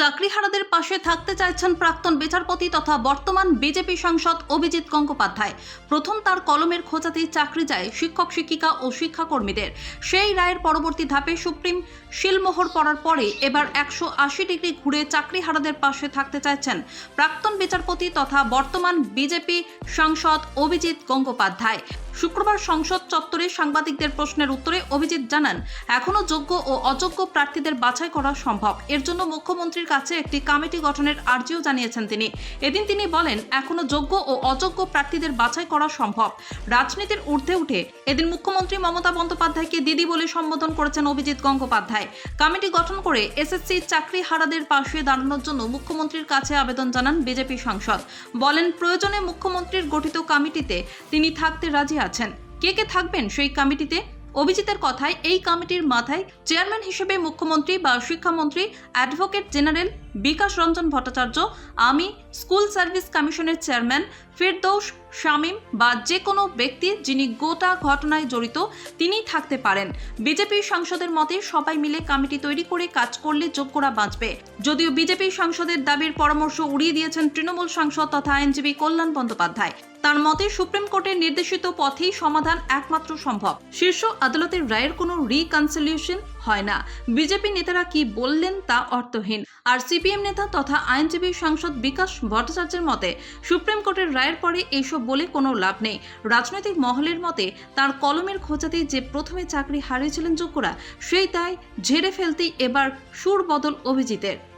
চাকরিহারাদের পাশে থাকতে চাইছেন প্রাক্তন বিচারপতি তথা বর্তমান বিজেপি সাংসদ অভিজিৎ গঙ্গোপাধ্যায়। প্রথম তার কলমের খোঁজাতেই চাকরি যায় শিক্ষক, শিক্ষিকা ও শিক্ষাকর্মীদের। সেই রায়ের পরবর্তী ধাপে সুপ্রিম শিলমোহর পড়ার পরে এবার একশো আশি ডিগ্রি ঘুরে চাকরিহারাদের পাশে থাকতে চাইছেন প্রাক্তন বিচারপতি তথা বর্তমান বিজেপি সাংসদ অভিজিৎ গঙ্গোপাধ্যায়। শুক্রবার সংসদ চত্বরে সাংবাদিকদের প্রশ্নের উত্তরে অভিজিৎ জানান এখনও যোগ্য ও অযোগ্য প্রার্থীদের বাছাই করা সম্ভব। এর জন্য মুখ্যমন্ত্রীর কাছে একটি কমিটি গঠনের আর্জিও জানিয়েছেন তিনি। এদিন তিনি বলেন এখনও যোগ্য ও অযোগ্য প্রার্থীদের বাছাই করা সম্ভব। রাজনীতির ঊর্ধ্বে উঠে এদিন মুখ্যমন্ত্রী মমতা বন্দ্যোপাধ্যায়কে দিদি বলে সম্বোধন করেছেন অভিজিৎ গঙ্গোপাধ্যায়। কমিটি গঠন করে এসএসসি চাকরি হারাদের পাশে দাঁড়ানোর জন্য মুখ্যমন্ত্রীর কাছে আবেদন জানান বিজেপি সাংসদ। বলেন, প্রয়োজনে মুখ্যমন্ত্রীর গঠিত কমিটিতে তিনি থাকতে রাজি আছেন। কে কে থাকবেন সেই কমিটিতে? অভিজিতের কথায় এই কমিটির মাথায় চেয়ারম্যান হিসেবে মুখ্যমন্ত্রী বা শিক্ষামন্ত্রী, অ্যাডভোকেট জেনারেল বিকাশ রঞ্জন ভট্টাচার্য, আমি স্কুল সার্ভিস কমিশনের চেয়ারম্যান ফিরদৌস শামীম বা যে কোনো ব্যক্তি যিনি গোটা ঘটনায় জড়িত, তিনিই থাকতে পারেন। বিজেপি সাংসদের মতে সবাই মিলে কমিটি তৈরি করে কাজ করলে যোগ্যরা বাঁচবে। যদিও বিজেপি সাংসদের দাবির পরামর্শ উড়িয়ে দিয়েছেন তৃণমূল সাংসদ তথা আইনজীবী কল্যাণ বন্দ্যোপাধ্যায়। তার মতে সুপ্রিম কোর্টের নির্দেশিত পথেই সমাধান একমাত্র সম্ভব। শীর্ষ আদালতের রায়ের কোনো রিকনসিলিউশন হয় না। বিজেপি নেতারা কি বললেন তা অর্থহীন। আর সিপিএম নেতা তথা আইনজীবী সাংসদ বিকাশ ভট্টাচার্যের মতে, সুপ্রিম কোর্টের রায়ের পরে এইসব বলে কোনো লাভ নেই। রাজনৈতিক মহলের মতে, তার কলমের খোঁজাতে যে প্রথমে চাকরি হারিয়েছিলেন যোগ্যরা সেই তাই ঝেড়ে ফেলতেই এবার সুর বদল অভিজিতের।